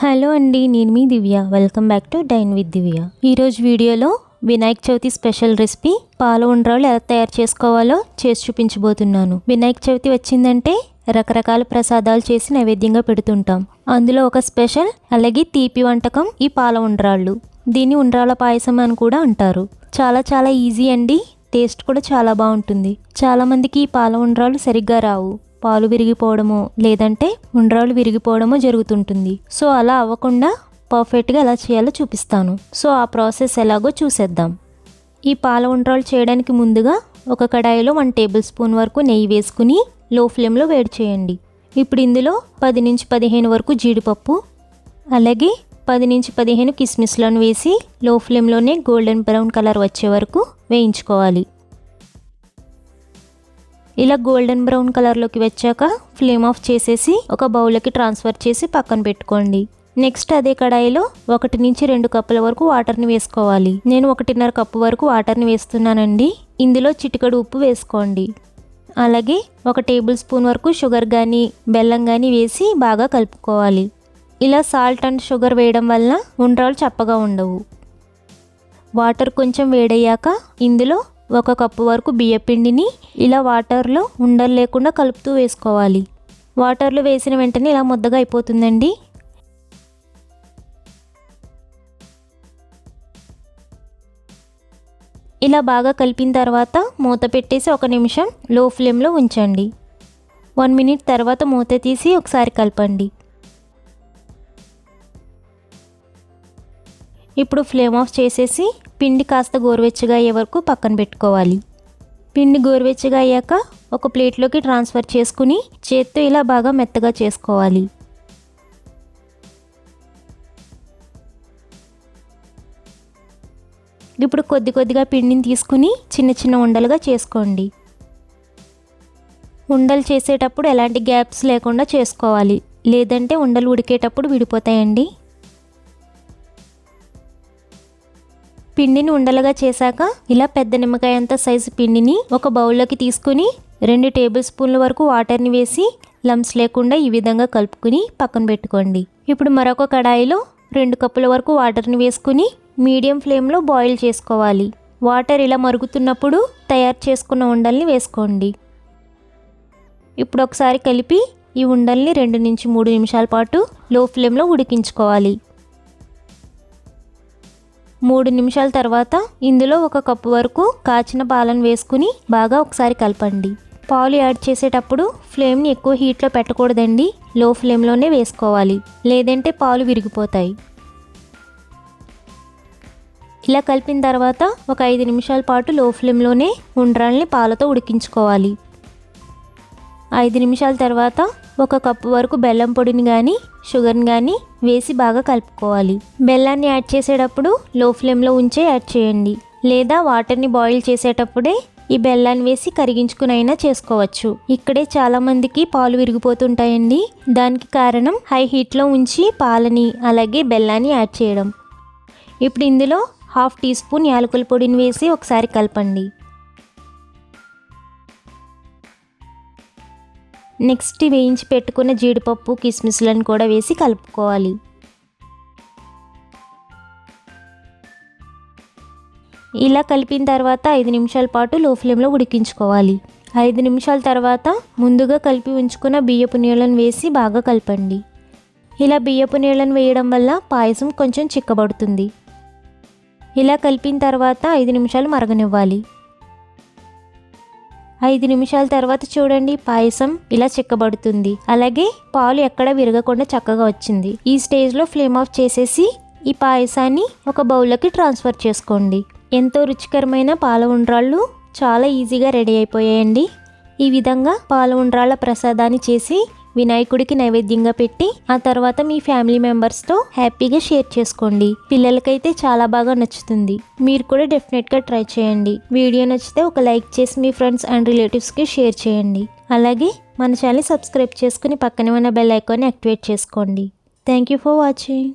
Hello అండి నేను మీ Divya. Welcome back to dine with Divya ఈరోజు వీడియోలో వినాయక చవితి స్పెషల్ రెసిపీ పాల ఉండ్రాలు ఎలా తయారు చేసుకోవాలో చేసి చూపించబోతున్నాను. వినాయక చవితి వచ్చిందంటే రకరకాల ప్రసాదాలు చేసి నైవేద్యంగా పెడుతుంటాం. అందులో ఒక స్పెషల్ అలాగే తీపి వంటకం ఈ పాల ఉండ్రాళ్ళు. దీన్ని ఉండ్రాల పాయసం అని కూడా అంటారు. చాలా చాలా ఈజీ అండి. టేస్ట్ కూడా చాలా బాగుంటుంది. చాలామందికి ఈ పాల ఉండ్రాలు సరిగ్గా రావు. పాలు విరిగిపోవడమో లేదంటే ఉండ్రాలు విరిగిపోవడమో జరుగుతుంటుంది. సో అలా అవ్వకుండా పర్ఫెక్ట్గా ఎలా చేయాలో చూపిస్తాను. సో ఆ ప్రాసెస్ ఎలాగో చూసేద్దాం. ఈ పాల ఉండ్రాలు చేయడానికి ముందుగా ఒక కడాయిలో వన్ టేబుల్ స్పూన్ వరకు నెయ్యి వేసుకుని లో ఫ్లేమ్లో వేడి చేయండి. ఇప్పుడు ఇందులో పది నుంచి పదిహేను వరకు జీడిపప్పు అలాగే పది నుంచి పదిహేను కిస్మిస్లను వేసి లో ఫ్లేమ్లోనే గోల్డెన్ బ్రౌన్ కలర్ వచ్చే వరకు వేయించుకోవాలి. ఇలా గోల్డెన్ బ్రౌన్ కలర్లోకి వచ్చాక ఫ్లేమ్ ఆఫ్ చేసేసి ఒక బౌల్కి ట్రాన్స్ఫర్ చేసి పక్కన పెట్టుకోండి. నెక్స్ట్ అదే కడాయిలో ఒకటి నుంచి రెండు కప్పుల వరకు వాటర్ని వేసుకోవాలి. నేను ఒకటిన్నర కప్పు వరకు వాటర్ని వేస్తున్నానండి. ఇందులో చిటికడు ఉప్పు వేసుకోండి. అలాగే ఒక టేబుల్ స్పూన్ వరకు షుగర్ కానీ బెల్లం కానీ వేసి బాగా కలుపుకోవాలి. ఇలా సాల్ట్ అండ్ షుగర్ వేయడం వల్ల ఉండ్రాలు చప్పగా ఉండవు. వాటర్ కొంచెం వేడయ్యాక ఇందులో ఒక కప్పు వరకు బియ్యపిండిని ఇలా వాటర్లో ఉండలు లేకుండా కలుపుతూ వేసుకోవాలి. వాటర్లో వేసిన వెంటనే ఇలా ముద్దగా అయిపోతుందండి. ఇలా బాగా కలిపిన తర్వాత మూత పెట్టేసి ఒక నిమిషం లో ఫ్లేమ్లో ఉంచండి. వన్ మినిట్ తర్వాత మూత తీసి ఒకసారి కలపండి. ఇప్పుడు ఫ్లేమ్ ఆఫ్ చేసేసి పిండి కాస్త గోరువెచ్చగా అయ్యే వరకు పక్కన పెట్టుకోవాలి. పిండి గోరువెచ్చగా అయ్యాక ఒక ప్లేట్లోకి ట్రాన్స్ఫర్ చేసుకుని చేత్తో ఇలా బాగా మెత్తగా చేసుకోవాలి. ఇప్పుడు కొద్ది కొద్దిగా పిండిని తీసుకుని చిన్న చిన్న ఉండలుగా చేసుకోండి. ఉండలు చేసేటప్పుడు ఎలాంటి గ్యాప్స్ లేకుండా చేసుకోవాలి. లేదంటే ఉండలు ఉడికేటప్పుడు విడిపోతాయండి. పిండిని ఉండలుగా చేశాక ఇలా పెద్ద నిమ్మకాయ అంత సైజు పిండిని ఒక బౌల్లోకి తీసుకుని రెండు టేబుల్ స్పూన్ల వరకు వాటర్ని వేసి లమ్స్ లేకుండా ఈ విధంగా కలుపుకుని పక్కన పెట్టుకోండి. ఇప్పుడు మరొక కడాయిలో రెండు కప్పుల వరకు వాటర్ని వేసుకుని మీడియం ఫ్లేమ్లో బాయిల్ చేసుకోవాలి. వాటర్ ఇలా మరుగుతున్నప్పుడు తయారు చేసుకున్న ఉండల్ని వేసుకోండి. ఇప్పుడు ఒకసారి కలిపి ఈ ఉండల్ని రెండు నుంచి మూడు నిమిషాల పాటు లో ఫ్లేమ్లో ఉడికించుకోవాలి. మూడు నిమిషాల తర్వాత ఇందులో ఒక కప్పు వరకు కాచిన పాలను వేసుకుని బాగా ఒకసారి కలపండి. పాలు యాడ్ చేసేటప్పుడు ఫ్లేమ్ని ఎక్కువ హీట్లో పెట్టకూడదండి. లో ఫ్లేమ్లోనే వేసుకోవాలి. లేదంటే పాలు విరిగిపోతాయి. ఇలా కలిపిన తర్వాత ఒక ఐదు నిమిషాల పాటు లో ఫ్లేమ్లోనే ఉండ్రాల్ని పాలతో ఉడికించుకోవాలి. ఐదు నిమిషాల తర్వాత ఒక కప్పు వరకు బెల్లం పొడిని కానీ షుగర్ని కానీ వేసి బాగా కలుపుకోవాలి. బెల్లాన్ని యాడ్ చేసేటప్పుడు లో ఫ్లేమ్లో ఉంచే యాడ్ చేయండి. లేదా వాటర్ని బాయిల్ చేసేటప్పుడే ఈ బెల్లాన్ని వేసి కరిగించుకునైనా చేసుకోవచ్చు. ఇక్కడే చాలామందికి పాలు విరిగిపోతుంటాయండి. దానికి కారణం హై హీట్లో ఉంచి పాలని అలాగే బెల్లాన్ని యాడ్ చేయడం. ఇప్పుడు ఇందులో హాఫ్ టీ స్పూన్ యాలకుల పొడిని వేసి ఒకసారి కలపండి. నెక్స్ట్ వేయించి పెట్టుకున్న జీడిపప్పు కిస్మిస్లను కూడా వేసి కలుపుకోవాలి. ఇలా కలిపిన తర్వాత ఐదు నిమిషాల పాటు లో ఫ్లేమ్లో ఉడికించుకోవాలి. ఐదు నిమిషాల తర్వాత ముందుగా కలిపి ఉంచుకున్న బియ్యపు నీళ్ళను వేసి బాగా కలపండి. ఇలా బియ్యపు నీళ్ళను వేయడం వల్ల పాయసం కొంచెం చిక్కబడుతుంది. ఇలా కలిపిన తర్వాత ఐదు నిమిషాలు మరగనివ్వాలి. ఐదు నిమిషాల తర్వాత చూడండి పాయసం ఇలా చిక్కబడుతుంది. అలాగే పాలు ఎక్కడ విరగకుండా చక్కగా వచ్చింది. ఈ స్టేజ్లో ఫ్లేమ్ ఆఫ్ చేసేసి ఈ పాయసాన్ని ఒక బౌల్లోకి ట్రాన్స్ఫర్ చేసుకోండి. ఎంతో రుచికరమైన పాల ఉండ్రాళ్ళు చాలా ఈజీగా రెడీ అయిపోయాయండి. ఈ విధంగా పాల ఉండ్రాళ్ళ ప్రసాదాన్ని చేసి వినాయకుడికి నైవేద్యంగా పెట్టి ఆ తర్వాత మీ ఫ్యామిలీ మెంబర్స్తో హ్యాపీగా షేర్ చేసుకోండి. పిల్లలకైతే చాలా బాగా నచ్చుతుంది. మీరు కూడా డెఫినెట్గా ట్రై చేయండి. వీడియో నచ్చితే ఒక లైక్ చేసి మీ ఫ్రెండ్స్ అండ్ రిలేటివ్స్కి షేర్ చేయండి. అలాగే మన ఛానల్ సబ్స్క్రైబ్ చేసుకుని పక్కనే ఉన్న బెల్ ఐకాన్ని యాక్టివేట్ చేసుకోండి. Thank you for watching.